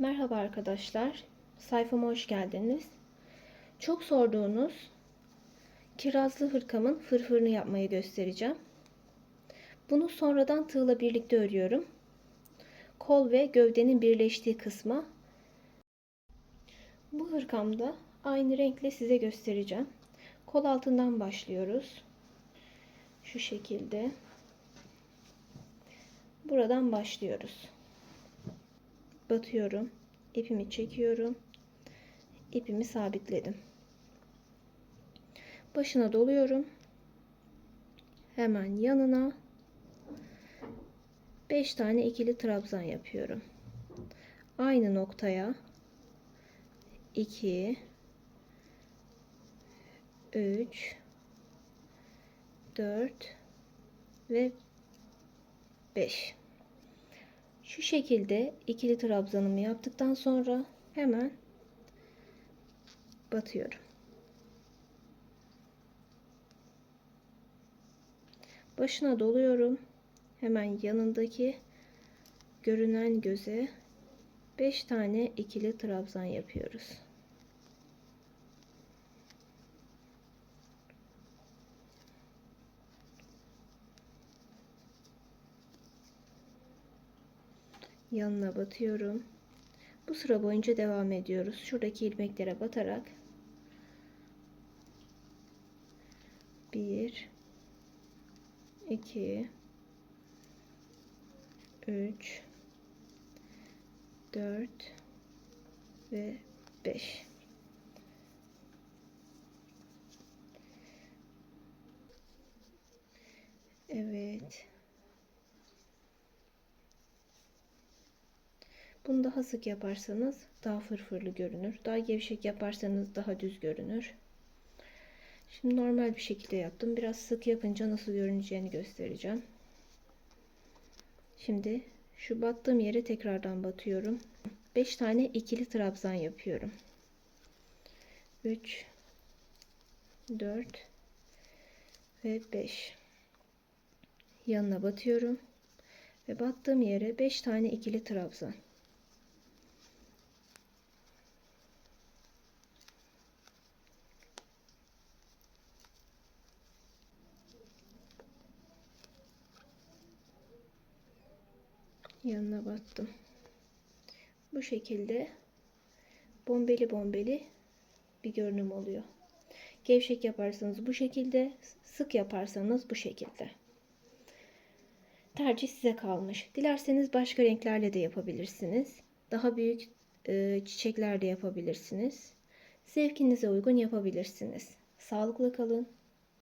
Merhaba arkadaşlar. Sayfama hoş geldiniz. Çok sorduğunuz kirazlı hırkamın fırfırını yapmayı göstereceğim. Bunu sonradan tığla birlikte örüyorum. Kol ve gövdenin birleştiği kısma. Bu hırkamda aynı renkle size göstereceğim. Kol altından başlıyoruz. Şu şekilde. Buradan başlıyoruz batıyorum. ipimi çekiyorum. ipimi sabitledim. Başına doluyorum. Hemen yanına 5 tane ikili trabzan yapıyorum. Aynı noktaya 2 3 4 ve 5 şu şekilde ikili trabzanımı yaptıktan sonra hemen batıyorum. Başına doluyorum. Hemen yanındaki görünen göze 5 tane ikili trabzan yapıyoruz. Yanına batıyorum. Bu sıra boyunca devam ediyoruz. Şuradaki ilmeklere batarak 1 2 3 4 ve 5 Evet. Bunu daha sık yaparsanız daha fırfırlı görünür. Daha gevşek yaparsanız daha düz görünür. Şimdi normal bir şekilde yaptım. Biraz sık yapınca nasıl görüneceğini göstereceğim. Şimdi şu battığım yere tekrardan batıyorum. 5 tane ikili trabzan yapıyorum. 3 4 ve 5 yanına batıyorum ve battığım yere 5 tane ikili trabzan yanına battım. Bu şekilde bombeli bombeli bir görünüm oluyor. Gevşek yaparsanız bu şekilde, sık yaparsanız bu şekilde. Tercih size kalmış. Dilerseniz başka renklerle de yapabilirsiniz. Daha büyük e, çiçekler yapabilirsiniz. Zevkinize uygun yapabilirsiniz. Sağlıklı kalın.